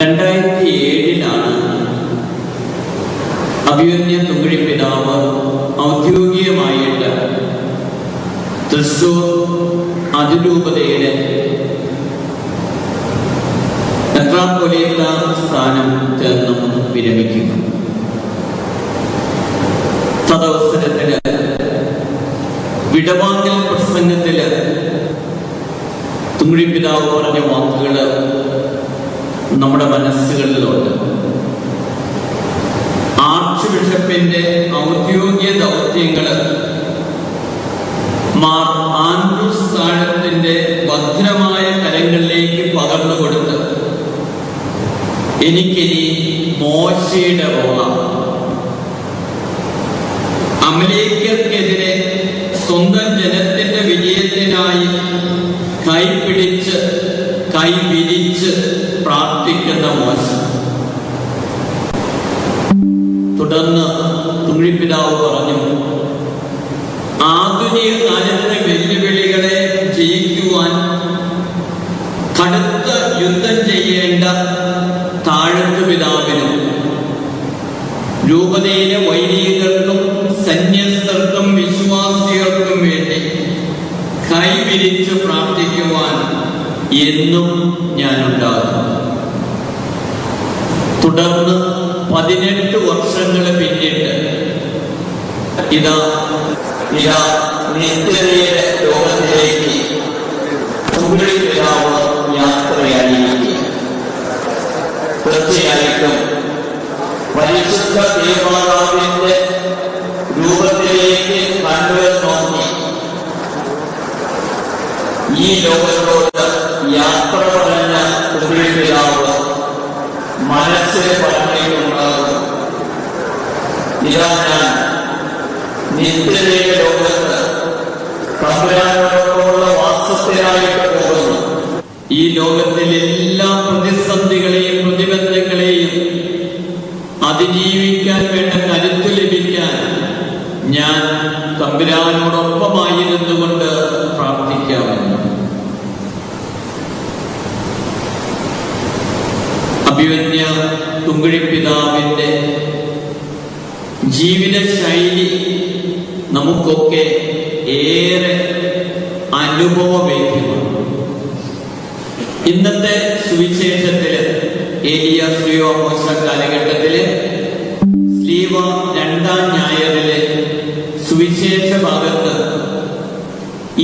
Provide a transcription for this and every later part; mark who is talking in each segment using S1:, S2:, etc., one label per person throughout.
S1: രണ്ടായിരത്തി ഏഴിലാണ് അഭിമന്യ തുങ്കഴി പിതാവ് ഔദ്യോഗികമായിട്ട് തൃശൂർ അതിരൂപതയുടെ മെത്രാപ്പൊലീത്ത സ്ഥാനം ചേർന്നും വിരമിക്കുന്നു. തദവസരത്തിൽ വിടവാങ്ങൽ പ്രസംഗത്തിൽ തുങ്കഴി പിതാവ് പറഞ്ഞ വാക്കുകൾ നമ്മുടെ മനസ്സുകളിലുണ്ട്. ആർച്ച് ബിഷപ്പിന്റെ ഔദ്യോഗിക ദൗത്യങ്ങൾ മാർ ആൻഡ്രൂസ് താഴത്തിന്റെ ഭദ്രമായ കരങ്ങളിലേക്ക് പകർന്നു കൊടുത്ത് എനിക്കിനി മോശയുടെ റോളാണ് അമലേക്കർക്കെതിരെ സ്വന്തം ജനത്തിന്റെ രൂപതയിലെ വൈദികർക്കും സന്യസ്തർക്കും വിശ്വാസികൾക്കും വേണ്ടി കൈവിരിച്ച് പ്രാർത്ഥിക്കുവാൻ എന്നും ഞാനുണ്ടാകും തുടർന്ന് പതിനെട്ട് വർഷങ്ങളെ പിന്നിട്ട് ഇതാ ഇതാ നിത്യതയുടെ ലോകത്തിലേക്ക് യാത്രയായിരിക്കും തീർച്ചയായിട്ടും പരിശുദ്ധ ദേവാലയത്തിന്റെ രൂപത്തിലേക്ക് കണ്ണുകൾ നോക്കി. ഈ ലോകത്തോട് യാത്ര പറഞ്ഞ പിതാവ് മനസ്സിൽ പറഞ്ഞിട്ടുണ്ടാകും. ഇതാ ഞാൻ നിത്യതയുടെ ലോകത്ത് തമ്പുരാനോടുള്ള വാസത്തിനായിട്ട് പോകുന്നു. ഈ ലോകത്തിലെ എല്ലാ അതിജീവിക്കാൻ വേണ്ട കരുത്ത് ലഭിക്കാൻ ഞാൻ തമ്പുരാനോടൊപ്പമായിരുന്നുകൊണ്ട് പ്രാർത്ഥിക്കാമെന്ന് അഭിവന്യ തുങ്കുഴി പിതാവിന്റെ ജീവിത ശൈലി നമുക്കൊക്കെ ഏറെ അനുഭവവേദ്യമാണ്. ഇന്നത്തെ സുവിശേഷത്തിൽ ഏലിയ ശ്രീയോ മോശ കാലഘട്ടത്തിൽ സ്ലീവ രണ്ടാം ഞായറിലെ സുവിശേഷ ഭാഗത്ത്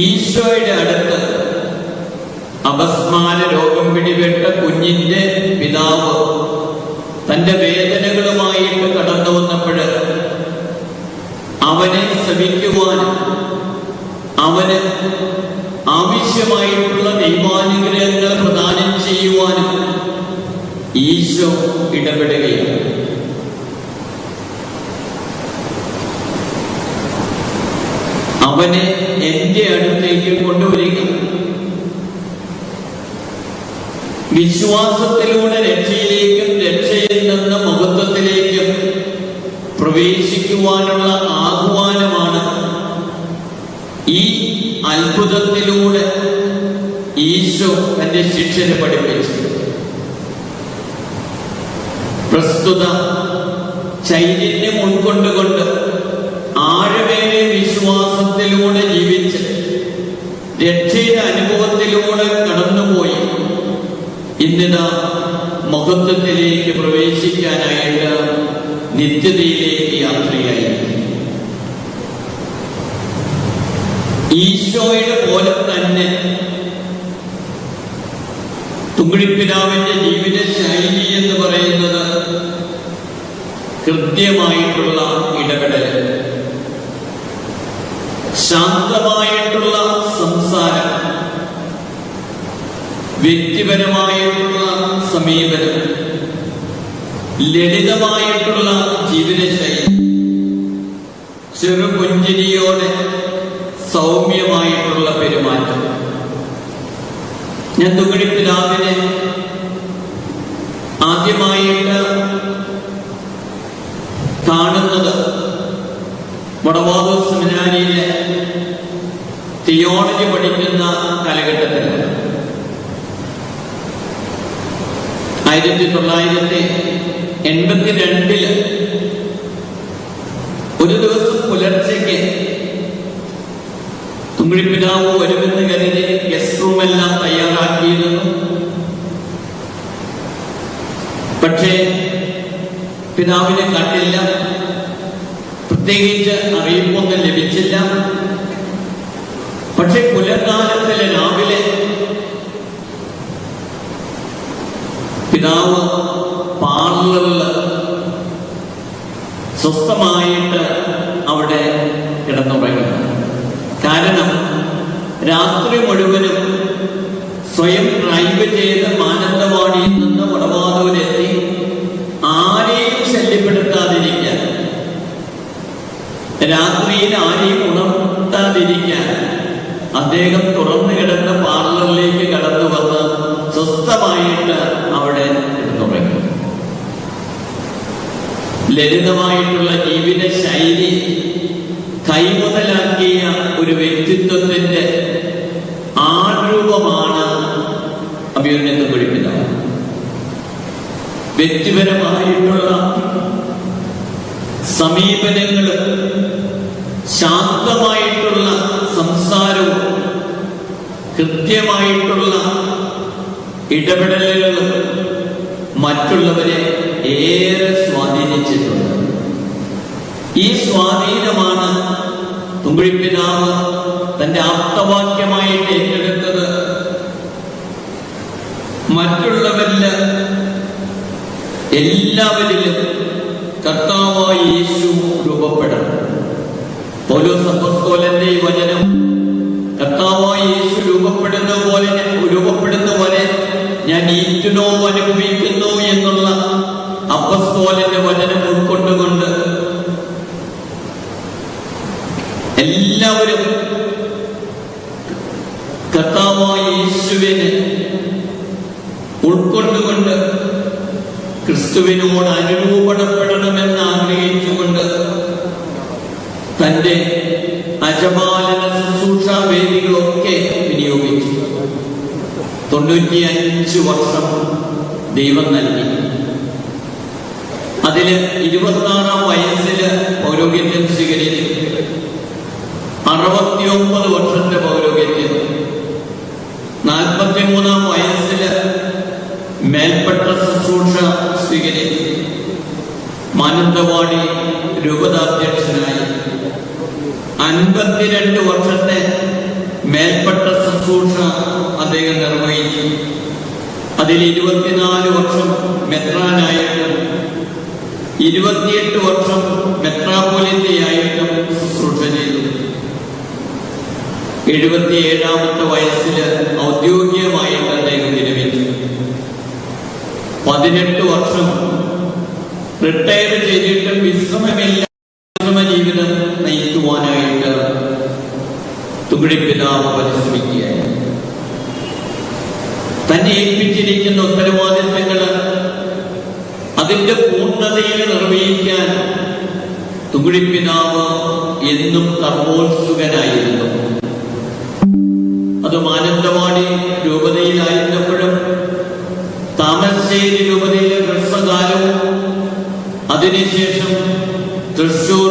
S1: ഈശോയുടെ അടുത്ത് അപസ്മാര രോഗം പിടിപെട്ട കുഞ്ഞിന്റെ പിതാവ് തന്റെ വേദനകളുമായിട്ട് കടന്നു വന്നപ്പോഴ് അവനെ ശ്രമിക്കുവാനും അവന് ആവശ്യമായിട്ടുള്ള ദൈവാനുഗ്രഹങ്ങൾ പ്രദാനം ചെയ്യുവാനും ഈശോ ഇടപെടുകയാണ് അവനെ എന്റെ അടുത്തേക്ക് കൊണ്ടുവരിക. വിശ്വാസത്തിലൂടെ രക്ഷയിലേക്കും രക്ഷയിൽ നിന്ന് മഹത്വത്തിലേക്കും പ്രവേശിക്കുവാനുള്ള ആഹ്വാനമാണ് ഈ അത്ഭുതത്തിലൂടെ ഈശോ തന്റെ ശിക്ഷനെ പഠിപ്പിച്ചു പ്രസ്തുത ചൈതന്യം ഉൾക്കൊണ്ടുകൊണ്ട് ആഴമേറെ വിശ്വാസത്തിലൂടെ ജീവിച്ച് രക്ഷയുടെ അനുഭവത്തിലൂടെ കടന്നുപോയി. ഇന്നിതാ മഹത്വത്തിലേക്ക് പ്രവേശിക്കാനായിട്ട് നിത്യതയിലേക്ക് യാത്രയായി. ഈശോയുടെ പോലെ തന്നെ തുങ്ങിപ്പിതാവിന്റെ ജീവിത ശൈലി എന്ന് പറയുന്നത് കൃത്യമായിട്ടുള്ള ഇടപെടൽ ശാന്തമായിട്ടുള്ള സംസാരം വ്യക്തിപരമായിട്ടുള്ള സമീപനം ലളിതമായിട്ടുള്ള ജീവിതശൈലി ചെറുപുഞ്ചിരിയോടെ സൗമ്യമായിട്ടുള്ള പെരുമാറ്റം. ഞാൻ തുകടി പിതാവിനെ ആദ്യമായിട്ട് കാണുന്നത് വടവാതൂർ സെമിനാരിയിലെ തിയോളജി പഠിക്കുന്ന കാലഘട്ടത്തിലാണ് ആയിരത്തി തൊള്ളായിരത്തി തൊള്ളായിരത്തി എൺപത്തിരണ്ടിൽ ഒരു ദിവസം പുലർച്ചയ്ക്ക് തുമ്പിഴിപ്പിതാവ് വരുമെന്ന് കരുതി ഗസ്റ്റ് റൂം എല്ലാം തയ്യാറാക്കിയിരുന്നു. പക്ഷേ പിതാവിനെ കണ്ടില്ല. പ്രത്യേകിച്ച് അറിയിപ്പൊന്നും ലഭിച്ചില്ല. പക്ഷെ പുലർകാലത്തിലെ രാവിലെ പിതാവ് പാർലറിൽ സ്വസ്ഥമായിട്ട് അവിടെ കിടന്നുറങ്ങി. കാരണം രാത്രി മുഴുവനും സ്വയം ഡ്രൈവ് ചെയ്ത് മാനന്തവാടിയിൽ നിന്ന് അദ്ദേഹം തുറന്നു കിടന്ന പാർലറിലേക്ക് കടന്നു വന്ന് സ്വസ്ഥമായിട്ട് അവിടെ തുടങ്ങി. ലളിതമായിട്ടുള്ള ജീവിത ശൈലി കൈമുതലാക്കിയ ഒരു വ്യക്തിത്വത്തിന്റെ ആരൂപമാണ് അഭിയുന്നത്തെ കുഴിപ്പിതാവ് വ്യക്തിപരമായിട്ടുള്ള സമീപനങ്ങളും ശാന്തമായിട്ടുള്ള കൃത്യമായിട്ടുള്ള ഇടപെടലുകൾ മറ്റുള്ളവരെ ഏറെ സ്വാധീനിച്ചിട്ടുണ്ട്. ഈ സ്വാധീനമാണ് തുമ്പിപ്പിനാവ് തന്റെ ആപ്തവാക്യമായിട്ട് ഏറ്റെടുത്തത്. മറ്റുള്ളവരിൽ എല്ലാവരിലും കർത്താവായി യേശു രൂപപ്പെടണം. പൗലോസ് അപ്പോസ്തലന്റെ ഈ വചനം കർത്താവായ രൂപപ്പെടുന്ന പോലെ രൂപപ്പെടുന്ന പോലെ ഞാൻ ഈറ്റുനോ അനുഭവിക്കുന്നു എന്നുള്ള അപ്പസ്തോലന്റെ വചനം ഉൾക്കൊണ്ടുകൊണ്ട് എല്ലാവരും കർത്താവായ യേശുവിനെ ഉൾക്കൊണ്ടുകൊണ്ട് ക്രിസ്തുവിനോട് അനുരൂപണപ്പെടണമെന്ന് തൊണ്ണൂറ്റി അഞ്ച് വർഷം ദൈവം നൽകി. അതിൽ ഇരുപത്താറാം വയസ്സിൽ പൗരോഗ്യത്യം സ്വീകരിച്ചു. അറുപത്തിയൊമ്പത് വർഷത്തെ പൗരോഗ്യത്യം നാൽപ്പത്തിമൂന്നാം വയസ്സിൽ മേൽപ്പെട്ട ശുശ്രൂഷ സ്വീകരിച്ചു. മാനന്തവാടി രൂപതാധ്യക്ഷനായി. അൻപത്തിരണ്ട് വർഷത്തെ മേൽപ്പെട്ട ശുശ്രൂഷ അദ്ദേഹം നിർവഹിച്ചു. അതിൽ ഇരുപത്തിനാല് വർഷം മെത്രാനായിട്ടും ഇരുപത്തിയെട്ട് വർഷം മെത്രാപ്പൊലിത്തയായിട്ടും ശുശ്രൂഷ ചെയ്തു. എഴുപത്തിയേഴാമത്തെ വയസ്സിൽ ഔദ്യോഗികമായിട്ട് അദ്ദേഹം വിരമിച്ചു. പതിനെട്ട് വർഷം റിട്ടയർ ചെയ്തിട്ടും വിശ്രമമില്ല. വിശ്രമ ജീവിതം നയിക്കുവാനായിട്ട് തുകിടിപ്പിതാവ് പരിശ്രമിക്കുകയായി തന്നെ ഏൽപ്പിച്ചിരിക്കുന്ന ഉത്തരവാദിത്തങ്ങൾ അതിന്റെ പൂർണതയിൽ നിർവഹിക്കാൻ തുകിടിപ്പിതാവ് എന്നും കർമ്മോത്സുകനായിരുന്നു. അത് മാനന്തവാടി രൂപതയിലായിരുന്നപ്പോഴും താമരശ്ശേരി രൂപതയിലെ ഹ്രസ്വകാലവും അതിനുശേഷം തൃശൂർ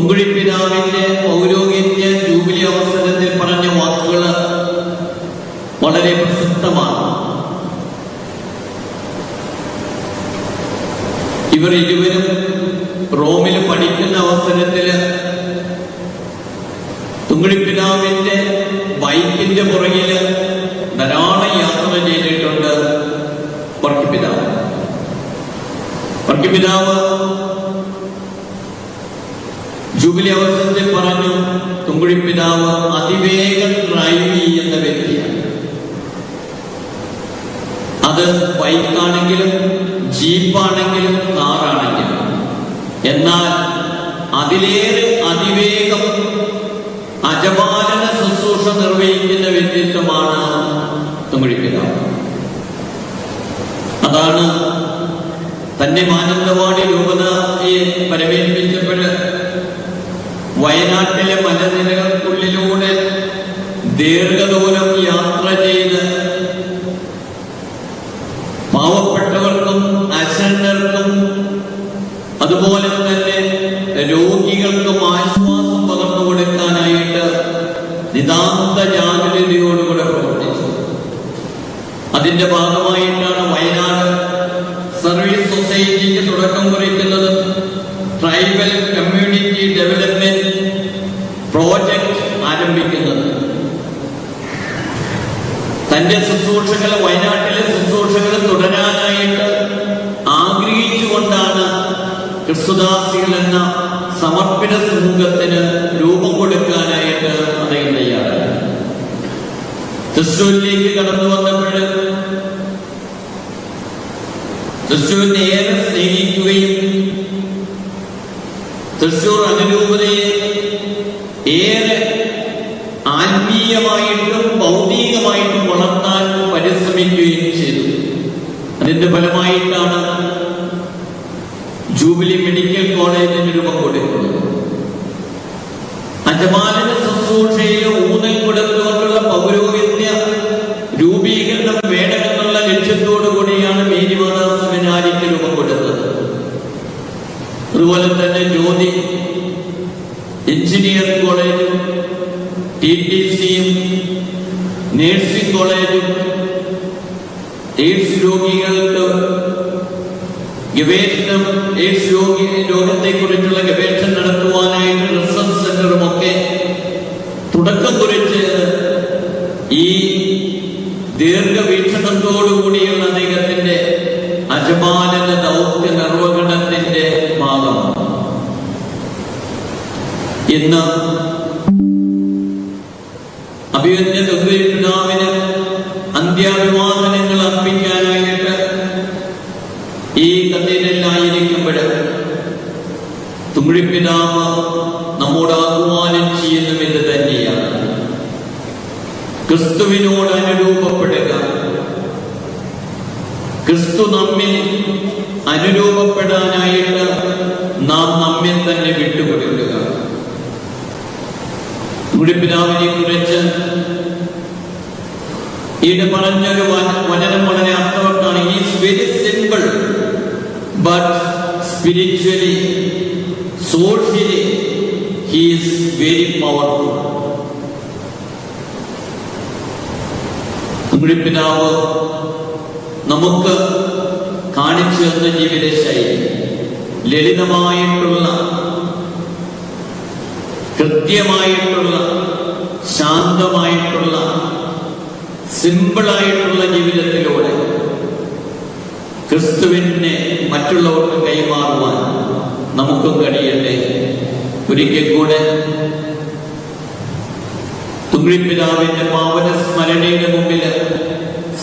S1: തുങ്കുഴി പിതാവിന്റെ പൗരോഹിത്യ ജൂബിലി അവസരത്തിൽ പറഞ്ഞ വാക്കുകൾ വളരെ പ്രസക്തമാണ്. ഇവർ ഇരുവരും റോമിൽ പഠിക്കുന്ന അവസരത്തിൽ തുമ്പിഴിപ്പിതാവിന്റെ പിതാവിന്റെ ബൈക്കിന്റെ പുറകിൽ ധാരാളം യാത്ര ചെയ്തിട്ടുണ്ട് വർക്കി പിതാവ് ജൂബിലി അവസരത്തിൽ പറഞ്ഞു തുങ്കുഴി പിതാവ് അതിവേഗം ഡ്രൈവ് ചെയ്യുന്ന വ്യക്തിയാണ്. അത് ബൈക്കാണെങ്കിലും ജീപ്പാണെങ്കിലും കാറാണെങ്കിലും. എന്നാൽ അതിലേറെ അതിവേഗം അജപാലന ശുശ്രൂഷ നിർവഹിക്കുന്ന വ്യക്തിത്വമാണ് തുമിഴിപ്പിതാവ് അതാണ് തന്നെ മാനന്തവാടി രൂപതയെ പരമേൽപ്പിച്ചപ്പോൾ അതിന്റെ ഭാഗമായിട്ടാണ് വയനാട് സർവീസ് സൊസൈറ്റിക്ക് തുടക്കം കുറിക്കുന്നത്. ട്രൈബൽ കമ്മ്യൂണിറ്റി ഡെവലപ്മെന്റ് പ്രോജക്ട് ആരംഭിക്കുന്നത്. തന്റെ ശുശ്രൂഷകൾ വയനാട്ടിലെ ശുശ്രൂഷകൾ തുടരാനായിട്ട് ആഗ്രഹിച്ചുകൊണ്ടാണ് ക്രിസ്തുദാസികൾ എന്ന സമർപ്പിത സമൂഹത്തിന് രൂപം കൊടുക്കാനായിട്ട് അദ്ദേഹം തയ്യാറായി തൃശ്ശൂരിലേക്ക് കടന്നു വന്നപ്പോൾ തൃശ്ശൂരിനെ ഏറെ സ്നേഹിക്കുകയും തൃശ്ശൂർ അനുരൂപതയെ ഏറെ ആത്മീയമായിട്ടും ഭൗതികമായിട്ടും വളർത്താൻ പരിശ്രമിക്കുകയും ചെയ്തു. അതിന്റെ ഫലമായിട്ടാണ് ജൂബിലി മെഡിക്കൽ കോളേജിന് രൂപം കൊടുക്കുന്നത്. അജമാലിന്റെ ശുശ്രൂഷയിൽ രോഗികൾക്ക് ഗവേഷണം എയ്ഡ്സ് രോഗി രോഗത്തെ കുറിച്ചുള്ള ഗവേഷണം നടത്തുവാനായിട്ട് റിസർച്ച് സെന്ററും ഒക്കെ തുടക്കം കുറിച്ച് ഈ ദീർഘവീക്ഷണത്തോടുകൂടിയുള്ള അദ്ദേഹത്തിന്റെ അജമാനന ദൗത്യ നിർവഹണത്തിന്റെ ഭാഗമാണ് ഇന്ന് അഭിവന്യ പിതാവിന് അന്ത്യാഭിവാദനങ്ങൾ തുമ്മിഴിപ്പിതാവ് നമ്മോട് ആഹ്വാനം ചെയ്യുന്നതും എന്ന് തന്നെയാണ്. ക്രിസ്തുവിനോട് അനുരൂപപ്പെടുക. ക്രിസ്തു നമ്മിൽ അനുരൂപപ്പെടാനായിട്ട് നാം നമ്മെ തന്നെ വിട്ടുകൊടുക്കുക. തുമ്മിഴിപ്പിതാവിനെ കുറിച്ച് ഇത് പറഞ്ഞൊരു വചനം വളരെ അർത്ഥവത്താണ്. Is very simple but spiritually socially he's very powerful നമ്മുടെ പിതാവ് നമുക്ക് കാണിച്ചു തന്ന ജീവിത ശൈലി ലളിതമായിട്ടുള്ള കൃത്യമായിട്ടുള്ള ശാന്തമായിട്ടുള്ള സിമ്പിളായിട്ടുള്ള ജീവിതത്തിലൂടെ ക്രിസ്തുവിനെ മറ്റുള്ളവർക്ക് കൈമാറുവാൻ നമുക്കും കഴിയട്ടെ. ഒരിക്കൽ കൂടെ തുമ്പിപ്പിതാവിന്റെ പാവന സ്മരണയുടെ മുമ്പിൽ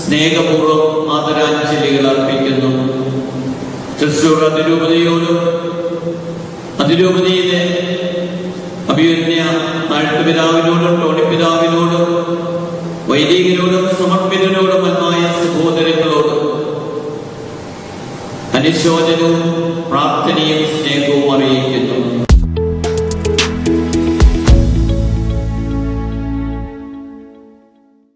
S1: സ്നേഹപൂർവം ആദരാഞ്ജലികൾ അർപ്പിക്കുന്നു. തൃശൂർ അതിരൂപതയോടും അതിരൂപതയിലെ അഭിയന്യ ആഴ്ത്തുപിതാവിനോടും ടോണിപ്പിതാവിനോടും വൈദികനോടും സമർപ്പിതനോടും അന്മായ സഹോദരങ്ങളോടും അനുശോചനവും പ്രാർത്ഥനയും